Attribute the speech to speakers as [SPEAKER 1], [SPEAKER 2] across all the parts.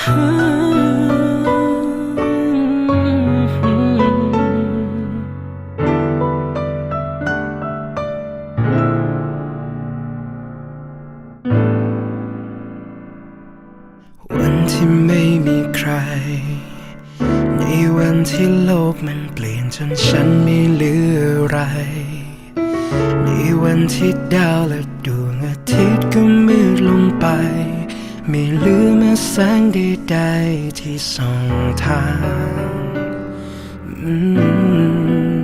[SPEAKER 1] วันที่ไม่มีใคร ในวันที่โลกมันเปลี่ยนจนฉันม่เหลือไร ในวันที่ดาวและดวงอาทิตย์ก็มืดลงไป ไม่ลืม แสงใดๆที่ส่องทางอืม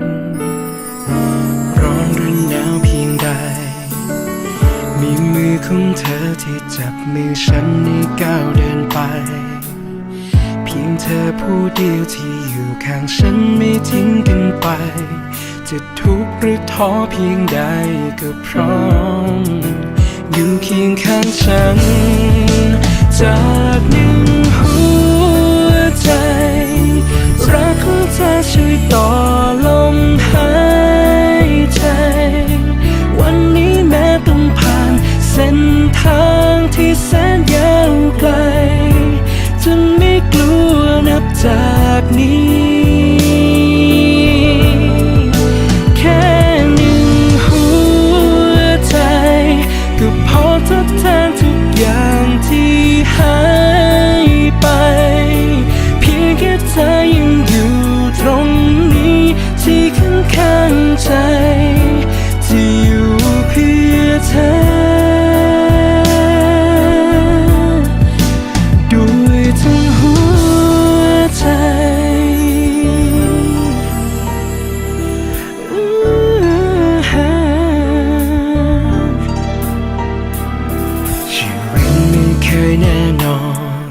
[SPEAKER 1] ร้อนหรือหนาวเพียงใด มีมือของเธอที่จับมือฉันในก้าวเดินไป เพียงเธอผู้เดียวที่อยู่ข้างฉันไม่ทิ้งกันไป จะทุกข์หรือท้อเพียงใดก็พร้อม อยู่เคียงข้างฉัน จากหนึ่งหัวใจ รักของเธอช่วยต่อลมหายใจ วันนี้แม้ต้องผ่านเส้นทางที่แสนยาวไกลจนไม่กลัวนับจากนี้ อน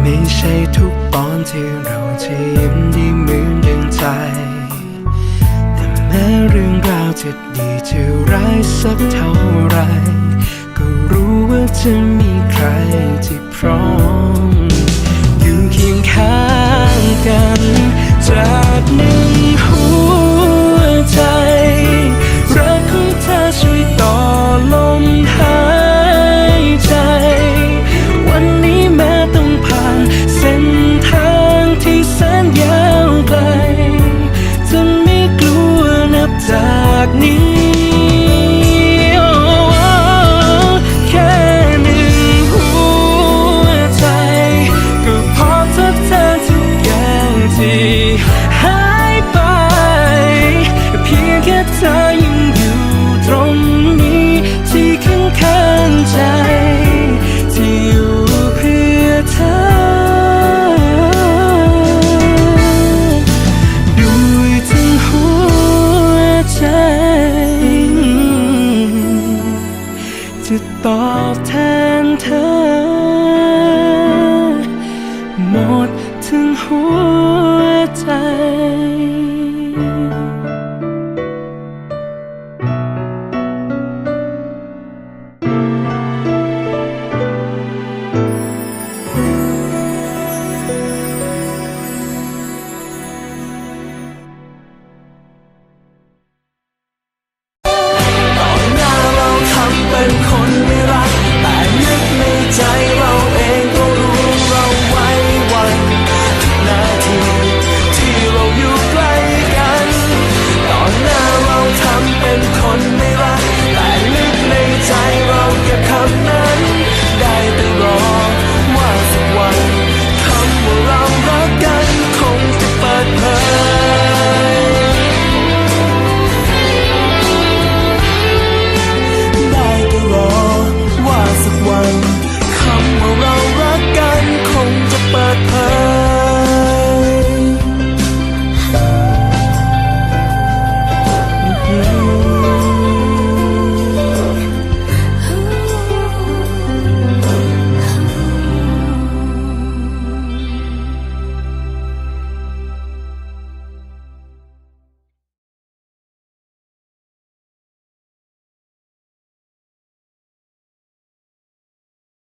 [SPEAKER 1] ไม่ใช่ทุกตอนที่เราจะยิ้มได้เหมือนดังใจ แต่แม้เรื่องราวจะดีจะร้ายสักเท่าไร ก็รู้ว่าจะมีใครที่พร้อม อยู่เคียงข้างกันจากนึ่ จ time.